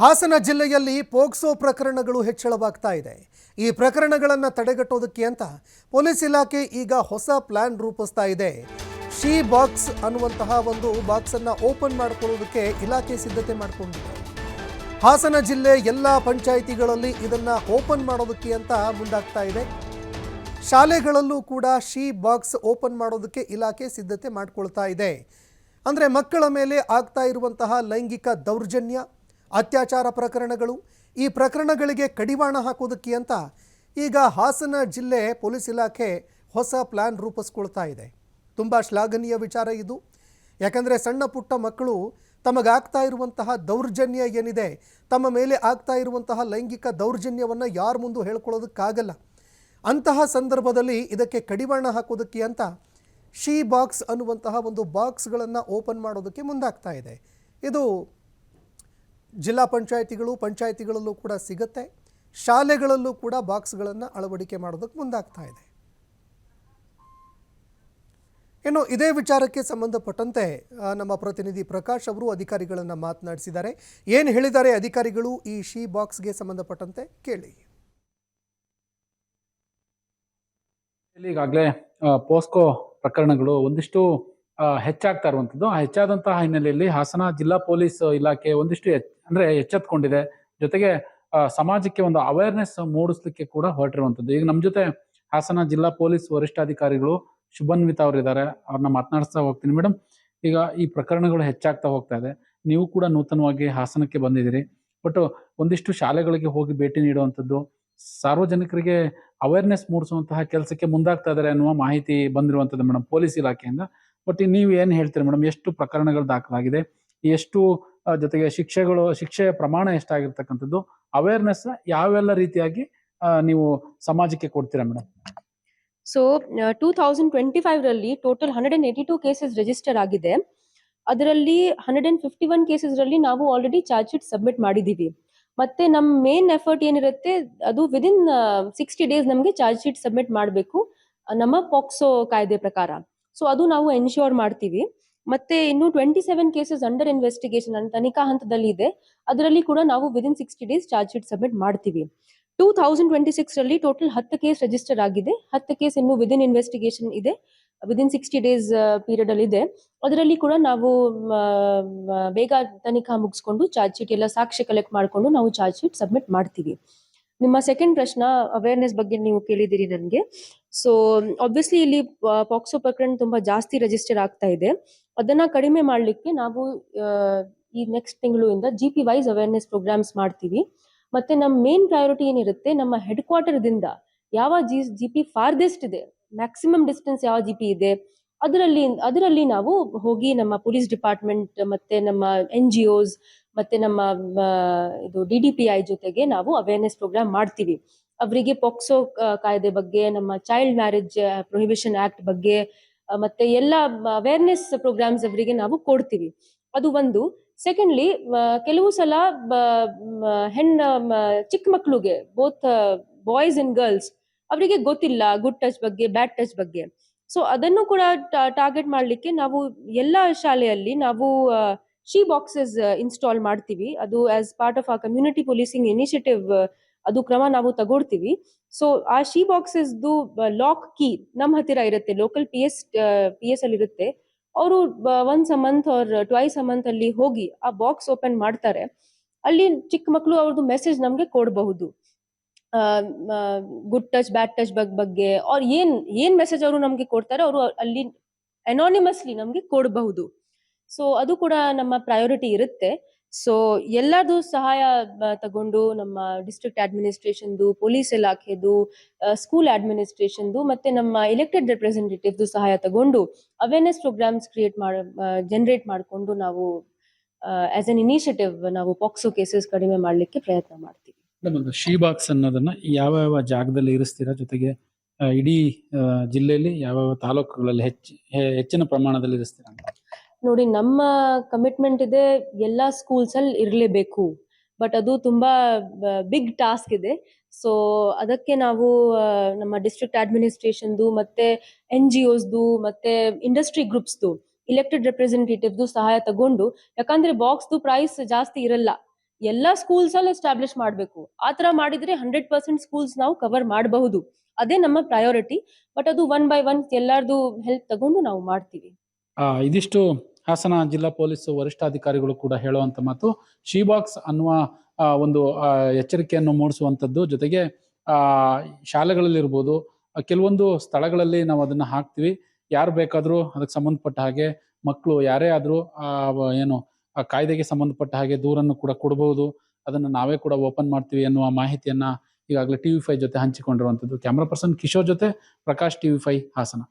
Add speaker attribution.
Speaker 1: ಹಾಸನ ಜಿಲ್ಲೆಯಲ್ಲಿ ಪೋಕ್ಸೋ ಪ್ರಕರಣಗಳು ಹೆಚ್ಚಳವಾಗ್ತಾ ಇದೆ. ಈ ಪ್ರಕರಣಗಳನ್ನು ತಡೆಗಟ್ಟೋದಕ್ಕೆ ಅಂತ ಪೊಲೀಸ್ ಇಲಾಖೆ ಈಗ ಹೊಸ ಪ್ಲಾನ್ ರೂಪಿಸ್ತಾ ಇದೆ. ಶೀ ಬಾಕ್ಸ್ ಅನ್ನುವಂತಹ ಒಂದು ಬಾಕ್ಸನ್ನು ಓಪನ್ ಮಾಡಿಕೊಳ್ಳೋದಕ್ಕೆ ಇಲಾಖೆ ಸಿದ್ಧತೆ ಮಾಡಿಕೊಂಡಿದೆ. ಹಾಸನ ಜಿಲ್ಲೆ ಎಲ್ಲ ಪಂಚಾಯಿತಿಗಳಲ್ಲಿ ಇದನ್ನು ಓಪನ್ ಮಾಡೋದಕ್ಕೆ ಅಂತ ಮುಂದಾಗ್ತಾ ಇದೆ. ಶಾಲೆಗಳಲ್ಲೂ ಕೂಡ ಶೀ ಬಾಕ್ಸ್ ಓಪನ್ ಮಾಡೋದಕ್ಕೆ ಇಲಾಖೆ ಸಿದ್ಧತೆ ಮಾಡಿಕೊಳ್ತಾ ಇದೆ. ಅಂದರೆ ಮಕ್ಕಳ ಮೇಲೆ ಆಗ್ತಾ ಇರುವಂತಹ ಲೈಂಗಿಕ ದೌರ್ಜನ್ಯ ಅತ್ಯಾಚಾರ ಪ್ರಕರಣಗಳು, ಈ ಪ್ರಕರಣಗಳಿಗೆ ಕಡಿವಾಣ ಹಾಕೋದಕ್ಕೆ ಅಂತ ಈಗ ಹಾಸನ ಜಿಲ್ಲೆ ಪೊಲೀಸ್ ಇಲಾಖೆ ಹೊಸ ಪ್ಲ್ಯಾನ್ ರೂಪಿಸ್ಕೊಳ್ತಾ ಇದೆ. ತುಂಬ ಶ್ಲಾಘನೀಯ ವಿಚಾರ ಇದು. ಯಾಕಂದರೆ ಸಣ್ಣ ಪುಟ್ಟ ಮಕ್ಕಳು ತಮಗಾಗ್ತಾ ಇರುವಂತಹ ದೌರ್ಜನ್ಯ ಏನಿದೆ, ತಮ್ಮ ಮೇಲೆ ಆಗ್ತಾ ಇರುವಂತಹ ಲೈಂಗಿಕ ದೌರ್ಜನ್ಯವನ್ನು ಯಾರ ಮುಂದೂ ಹೇಳ್ಕೊಳ್ಳೋದಕ್ಕಾಗಲ್ಲ. ಅಂತಹ ಸಂದರ್ಭದಲ್ಲಿ ಇದಕ್ಕೆ ಕಡಿವಾಣ ಹಾಕೋದಕ್ಕೆ ಅಂತ ಶೀ ಬಾಕ್ಸ್ ಅನ್ನುವಂತಹ ಒಂದು ಬಾಕ್ಸ್ಗಳನ್ನು ಓಪನ್ ಮಾಡೋದಕ್ಕೆ ಮುಂದಾಗ್ತಾ ಇದೆ. ಇದು ಜಿಲ್ಲಾ ಪಂಚಾಯಿತಿಗಳು ಪಂಚಾಯಿತಿಗಳಲ್ಲೂ ಕೂಡ ಸಿಗುತ್ತೆ. ಶಾಲೆಗಳಲ್ಲೂ ಕೂಡ ಬಾಕ್ಸ್ಗಳನ್ನು ಅಳವಡಿಕೆ ಮಾಡೋದಕ್ಕೆ ಮುಂದಾಗ್ತಾ ಇದೆ. ಇನ್ನು ಇದೇ ವಿಚಾರಕ್ಕೆ ಸಂಬಂಧಪಟ್ಟಂತೆ ನಮ್ಮ ಪ್ರತಿನಿಧಿ ಪ್ರಕಾಶ್ ಅವರು ಅಧಿಕಾರಿಗಳನ್ನು ಮಾತನಾಡಿಸಿದ್ದಾರೆ. ಏನು ಹೇಳಿದ್ದಾರೆ ಅಧಿಕಾರಿಗಳು ಈ ಶಿ ಬಾಕ್ಸ್ಗೆ ಸಂಬಂಧಪಟ್ಟಂತೆ ಕೇಳಿ.
Speaker 2: ಈಗಾಗಲೇ ಪೋಸ್ಕೋ ಪ್ರಕರಣಗಳು ಒಂದಿಷ್ಟು ಹೆಚ್ಚಾಗ್ತಾ ಇರುವಂಥದ್ದು. ಆ, ಹೆಚ್ಚಾದಂತಹ ಹಿನ್ನೆಲೆಯಲ್ಲಿ ಹಾಸನ ಜಿಲ್ಲಾ ಪೊಲೀಸ್ ಇಲಾಖೆ ಒಂದಿಷ್ಟು ಅಂದ್ರೆ ಎಚ್ಚೆತ್ಕೊಂಡಿದೆ. ಜೊತೆಗೆ ಸಮಾಜಕ್ಕೆ ಒಂದು ಅವೇರ್ನೆಸ್ ಮೂಡಿಸ್ಲಿಕ್ಕೆ ಕೂಡ ಹೊರಟಿರುವಂತದ್ದು ಈಗ ನಮ್ಮ ಜೊತೆ ಹಾಸನ ಜಿಲ್ಲಾ ಪೊಲೀಸ್ ವರಿಷ್ಠಾಧಿಕಾರಿಗಳು ಶುಭನ್ವಿತ ಅವರಿದ್ದಾರೆ. ಅವ್ರನ್ನ ಮಾತನಾಡಿಸ್ತಾ ಹೋಗ್ತೀನಿ. ಮೇಡಮ್ ಈಗ ಈ ಪ್ರಕರಣಗಳು ಹೆಚ್ಚಾಗ್ತಾ ಹೋಗ್ತಾ ಇದೆ. ನೀವು ಕೂಡ ನೂತನವಾಗಿ ಹಾಸನಕ್ಕೆ ಬಂದಿದ್ದೀರಿ. ಬಟ್ ಒಂದಿಷ್ಟು ಶಾಲೆಗಳಿಗೆ ಹೋಗಿ ಭೇಟಿ ನೀಡುವಂಥದ್ದು. ಸಾರ್ವಜನಿಕರಿಗೆ ಅವೇರ್ನೆಸ್ ಮೂಡಿಸುವಂತಹ ಕೆಲಸಕ್ಕೆ ಮುಂದಾಗ್ತಾ ಇದ್ದಾರೆ ಅನ್ನುವ ಮಾಹಿತಿ ಬಂದಿರುವಂತದ್ದು ಮೇಡಮ್ ಪೊಲೀಸ್ ಇಲಾಖೆಯಿಂದ. ಬಟ್ ನೀವು ಏನು ಹೇಳ್ತೀರಿ ಮೇಡಮ್? ಎಷ್ಟು ಪ್ರಕರಣಗಳು ದಾಖಲಾಗಿದೆ? ಎಷ್ಟು ಜೊತೆಗೆ ಶಿಕ್ಷೆಗಳು, ಶಿಕ್ಷೆಯ ಪ್ರಮಾಣ ಎಷ್ಟಾಗಿರ್ತಕ್ಕಂಥದ್ದು? ಅವೇರ್ನೆಸ್ ಯಾವೆಲ್ಲ ರೀತಿಯಾಗಿ ನೀವು ಸಮಾಜಕ್ಕೆ ಕೊಡ್ತೀರಾ madam?
Speaker 3: So two thousand twenty five ರಲ್ಲಿ total hundred and eighty two cases register ಆಗಿದೆ. ಅದರಲ್ಲಿ hundred and fifty one cases ರಲ್ಲಿ ನಾವು ಆಲ್ರೆಡಿ ಚಾರ್ಜ್ ಶೀಟ್ ಸಬ್ಮಿಟ್ ಮಾಡಿದೀವಿ. ಮತ್ತೆ ನಮ್ಮ ಮೇನ್ ಎಫರ್ಟ್ ಏನಿರುತ್ತೆ, ಅದು ವಿದಿನ್ ಸಿಕ್ಸ್ಟಿ ಡೇಸ್ ನಮಗೆ ಚಾರ್ಜ್ ಶೀಟ್ ಸಬ್ಮಿಟ್ ಮಾಡಬೇಕು. ನಮ್ಮ ಪಾಕ್ಸೋ ಕಾಯ್ದೆ ಪ್ರಕಾರ. ಸೊ ಅದು ನಾವು ಎನ್ಶ್ಯೂರ್ ಮಾಡ್ತೀವಿ. ಮತ್ತೆ ಇನ್ನು twenty seven cases under investigation ತನಿಖಾ ಹಂತದಲ್ಲಿ ಇದೆ. ಅದರಲ್ಲಿ ಕೂಡ ನಾವು within sixty days charge sheet submit ಮಾಡ್ತೀವಿ. ಟೂ ತೌಸಂಡ್ ಟ್ವೆಂಟಿ ಸಿಕ್ಸ್ ರಲ್ಲಿ ಟೋಟಲ್ ಹತ್ತು ಕೇಸ್ ರಿಜಿಸ್ಟರ್ ಆಗಿದೆ. ಹತ್ತು ಕೇಸ್ ಇನ್ನು ವಿದಿನ್ ಇನ್ವೆಸ್ಟಿಗೇಷನ್ ಇದೆ. ವಿದಿನ್ ಸಿಕ್ಸ್ಟಿ ಡೇಸ್ ಪೀರಿಯಡ್ ಅಲ್ಲಿ ಇದೆ. ಅದರಲ್ಲಿ ಕೂಡ ನಾವು ಬೇಗ ತನಿಖಾ ಮುಗಿಸ್ಕೊಂಡು ಚಾರ್ಜ್ ಶೀಟ್ ಎಲ್ಲ ಸಾಕ್ಷಿ ಕಲೆಕ್ಟ್ ಮಾಡಿಕೊಂಡು ನಾವು ಚಾರ್ಜ್ ಶೀಟ್ ಸಬ್ಮಿಟ್ ಮಾಡ್ತೀವಿ. ನಿಮ್ಮ ಸೆಕೆಂಡ್ ಪ್ರಶ್ನ ಅವೇರ್ನೆಸ್ ಬಗ್ಗೆ ನೀವು ಕೇಳಿದಿರಿ ನನಗೆ. ಸೊ ಆಬ್ವಿಯಸ್ಲಿ ಇಲ್ಲಿ ಪಾಕ್ಸೋ ಪ್ರಕರಣ ತುಂಬಾ ಜಾಸ್ತಿ ರಿಜಿಸ್ಟರ್ ಆಗ್ತಾ ಇದೆ. ಅದನ್ನ ಕಡಿಮೆ ಮಾಡಲಿಕ್ಕೆ ನಾವು ಈ ನೆಕ್ಸ್ಟ್ ತಿಂಗಳು G P wise awareness programmes ಮಾಡ್ತೀವಿ. ಮತ್ತೆ ನಮ್ಮ ಮೇನ್ ಪ್ರಯಾರಿಟಿ ಏನಿರುತ್ತೆ, ನಮ್ಮ ಹೆಡ್ ಕ್ವಾರ್ಟರ್ ದಿಂದ ಯಾವ ಜಿ ಜಿ ಪಿ ಫಾರ್ದೆಸ್ಟ್ ಇದೆ ಮ್ಯಾಕ್ಸಿಮಮ್ ಡಿಸ್ಟೆನ್ಸ್ ಯಾವ ಜಿ ಪಿ ಇದೆ, ಅದರಲ್ಲಿ ಅದರಲ್ಲಿ ನಾವು ಹೋಗಿ ನಮ್ಮ ಪೊಲೀಸ್ ಡಿಪಾರ್ಟ್ಮೆಂಟ್ ಮತ್ತೆ ನಮ್ಮ ಎನ್ ಜಿ ಒಸ್ ಮತ್ತೆ ನಮ್ಮ ಇದು ಡಿ ಡಿ ಪಿ ಐ ಜೊತೆಗೆ ನಾವು ಅವೇರ್ನೆಸ್ ಪ್ರೋಗ್ರಾಮ್ ಮಾಡ್ತೀವಿ. ಅವರಿಗೆ ಪೊಕ್ಸೋ ಕಾಯ್ದೆ ಬಗ್ಗೆ, ನಮ್ಮ ಚೈಲ್ಡ್ ಮ್ಯಾರೇಜ್ ಪ್ರೊಹಿಬಿಷನ್ ಆಕ್ಟ್ ಬಗ್ಗೆ ಮತ್ತೆ ಎಲ್ಲ ಅವೇರ್ನೆಸ್ ಪ್ರೋಗ್ರಾಮ್ಸ್ ಅವರಿಗೆ ನಾವು ಕೊಡ್ತೀವಿ. ಅದು ಒಂದು. ಸೆಕೆಂಡ್ಲಿ ಕೆಲವು ಸಲ ಹೆಣ್ಣ ಚಿಕ್ಕ ಮಕ್ಕಳಿಗೆ ಬೋತ್ ಬಾಯ್ಸ್ ಅಂಡ್ ಗರ್ಲ್ಸ್ ಅವರಿಗೆ ಗೊತ್ತಿಲ್ಲ ಗುಡ್ ಟಚ್ ಬಗ್ಗೆ ಬ್ಯಾಡ್ ಟಚ್ ಬಗ್ಗೆ. ಸೊ ಅದನ್ನು ಕೂಡ ಟಾರ್ಗೆಟ್ ಮಾಡಲಿಕ್ಕೆ ನಾವು ಎಲ್ಲ ಶಾಲೆಯಲ್ಲಿ ನಾವು ಶಿ ಬಾಕ್ಸಸ್ ಇನ್ಸ್ಟಾಲ್ ಮಾಡ್ತೀವಿ. ಅದು ಆಸ್ ಪಾರ್ಟ್ ಆಫ್ ಆ ಕಮ್ಯುನಿಟಿ ಪೊಲೀಸಿಂಗ್ ಇನಿಷಿಯೇಟಿವ್ ಅದು ಕ್ರಮ ನಾವು ತಗೊಳ್ತೀವಿ. ಸೊ ಆ ಶಿ ಬಾಕ್ಸಸ್ ಲಾಕ್ ಕೀ ನಮ್ಮ ಹತ್ತಿರ ಇರುತ್ತೆ. Local P S P S ಅಲ್ಲಿ ಇರುತ್ತೆ. ಅವರು once a month or twice a month ಅಲ್ಲಿ ಹೋಗಿ ಆ ಬಾಕ್ಸ್ ಓಪನ್ ಮಾಡ್ತಾರೆ. ಅಲ್ಲಿ ಚಿಕ್ಕ ಮಕ್ಕಳು ಅವ್ರದ್ದು ಮೆಸೇಜ್ ನಮ್ಗೆ ಕೊಡಬಹುದು. ಗುಡ್ ಟಚ್ ಬ್ಯಾಡ್ ಟಚ್ ಬಗ್ಗೆ ಅವ್ರ ಏನ್ ಏನ್ ಮೆಸೇಜ್ ಅವರು ನಮ್ಗೆ ಕೊಡ್ತಾರೆ, ಅವರು ಅಲ್ಲಿ ಅನಾನಿಮಸ್ಲಿ ನಮ್ಗೆ ಕೊಡಬಹುದು. ಸೊ ಅದು ಕೂಡ ನಮ್ಮ ಪ್ರಯಾರಿಟಿ ಇರುತ್ತೆ. ಸೊ ಎಲ್ಲರದು ಸಹಾಯ ತಗೊಂಡು ನಮ್ಮ ಡಿಸ್ಟ್ರಿಕ್ಟ್ ಅಡ್ಮಿನಿಸ್ಟ್ರೇಷನ್ದು ಪೊಲೀಸ್ ಇಲಾಖೆದು ಸ್ಕೂಲ್ ಅಡ್ಮಿನಿಸ್ಟ್ರೇಷನ್ದು ಮತ್ತೆ ನಮ್ಮ ಎಲೆಕ್ಟೆಡ್ ರೆಪ್ರೆಸೆಂಟೇಟಿವ್ದು ಸಹಾಯ ತಗೊಂಡು ಅವೇರ್ನೆಸ್ ಪ್ರೋಗ್ರಾಮ್ಸ್ ಕ್ರಿಯೇಟ್ ಮಾಡ ಜನರೇಟ್ ಮಾಡಿಕೊಂಡು ನಾವು ಆಸ್ ಎನ್ ಇನಿಷಿಯೇಟಿವ್ ನಾವು ಪಾಕ್ಸೋ ಕೇಸಸ್ ಕಡಿಮೆ ಮಾಡಲಿಕ್ಕೆ ಪ್ರಯತ್ನ ಮಾಡ್ತೀವಿ.
Speaker 2: ಮೇಡಮ್ ಶೀ ಬಾಕ್ಸ್ ಅನ್ನೋದನ್ನ ಯಾವ ಯಾವ ಜಾಗದಲ್ಲಿ ಇರಿಸ್ತೀರಾ? ಜೊತೆಗೆ ಇಡೀ ಜಿಲ್ಲೆಯಲ್ಲಿ ಯಾವ ಯಾವ ತಾಲೂಕುಗಳಲ್ಲಿ ಹೆಚ್ಚು ಹೆಚ್ಚಿನ ಪ್ರಮಾಣದಲ್ಲಿ ಇರಿಸ್ತೀರಾ ಅಂತ?
Speaker 3: ನೋಡಿ, ನಮ್ಮ ಕಮಿಟ್ಮೆಂಟ್ ಇದೆ, ಎಲ್ಲ ಸ್ಕೂಲ್ಸ್ ಅಲ್ಲಿ ಇರಲೇಬೇಕು. ಬಟ್ ಅದು ತುಂಬಾ ಬಿಗ್ ಟಾಸ್ಕ್ ಇದೆ. ಸೊ ಅದಕ್ಕೆ ನಾವು ನಮ್ಮ ಡಿಸ್ಟ್ರಿಕ್ಟ್ ಅಡ್ಮಿನಿಸ್ಟ್ರೇಷನ್ದು ಮತ್ತೆ ಎನ್ ಜಿ ಒಸ್ದು ಮತ್ತೆ ಇಂಡಸ್ಟ್ರಿ ಗ್ರೂಪ್ಸ್ದು ಇಲೆಕ್ಟೆಡ್ ರೆಪ್ರೆಸೆಂಟೇಟಿವ್ದು ಸಹಾಯ ತಗೊಂಡು, ಯಾಕಂದ್ರೆ ಬಾಕ್ಸ್ದು ಪ್ರೈಸ್ ಜಾಸ್ತಿ ಇರಲ್ಲ. ಎಲ್ಲ ಸ್ಕೂಲ್ಸ್ ಅಲ್ಲಿ ಎಸ್ಟಾಬ್ಲಿಷ್ ಮಾಡಬೇಕು. ಆ ತರ ಮಾಡಿದ್ರೆ ಹಂಡ್ರೆಡ್ ಪರ್ಸೆಂಟ್ ಸ್ಕೂಲ್ಸ್ ನಾವು ಕವರ್ ಮಾಡಬಹುದು. ಅದೇ ನಮ್ಮ ಪ್ರಯಾರಿಟಿ ಬಟ್ ಅದು ಒನ್ ಬೈ ಒನ್ ಎಲ್ಲಾರ್ದು ಹೆಲ್ಪ್ ತಗೊಂಡು ನಾವು ಮಾಡ್ತೀವಿ.
Speaker 2: ಇದಿಷ್ಟು ಹಾಸನ ಜಿಲ್ಲಾ ಪೊಲೀಸ್ ವರಿಷ್ಠಾಧಿಕಾರಿಗಳು ಕೂಡ ಹೇಳುವಂತ ಮಾತು. ಶೀಬಾಕ್ಸ್ ಅನ್ನುವ ಒಂದು ಎಚ್ಚರಿಕೆಯನ್ನು ಮೂಡಿಸುವಂಥದ್ದು ಜೊತೆಗೆ ಆ, ಶಾಲೆಗಳಲ್ಲಿರ್ಬೋದು ಆ, ಕೆಲವೊಂದು ಸ್ಥಳಗಳಲ್ಲಿ ನಾವು ಅದನ್ನ ಹಾಕ್ತಿವಿ. ಯಾರು ಬೇಕಾದರೂ ಅದಕ್ಕೆ ಸಂಬಂಧಪಟ್ಟ ಹಾಗೆ ಮಕ್ಕಳು ಯಾರೇ ಆದರೂ ಏನು ಕಾಯ್ದೆಗೆ ಸಂಬಂಧಪಟ್ಟ ಹಾಗೆ ದೂರನ್ನು ಕೂಡ ಕೊಡಬಹುದು ಅದನ್ನು ನಾವೇ ಕೂಡ ಓಪನ್ ಮಾಡ್ತೀವಿ ಎನ್ನುವ ಮಾಹಿತಿಯನ್ನ ಈಗಾಗಲೇ ಟಿವಿ ಫೈವ್ ಜೊತೆ ಹಂಚಿಕೊಂಡಿರುವಂಥದ್ದು ಕ್ಯಾಮ್ರಾ ಪರ್ಸನ್ ಕಿಶೋರ್ ಜೊತೆ ಪ್ರಕಾಶ್ ಟಿವಿ ಫೈವ್ ಹಾಸನ.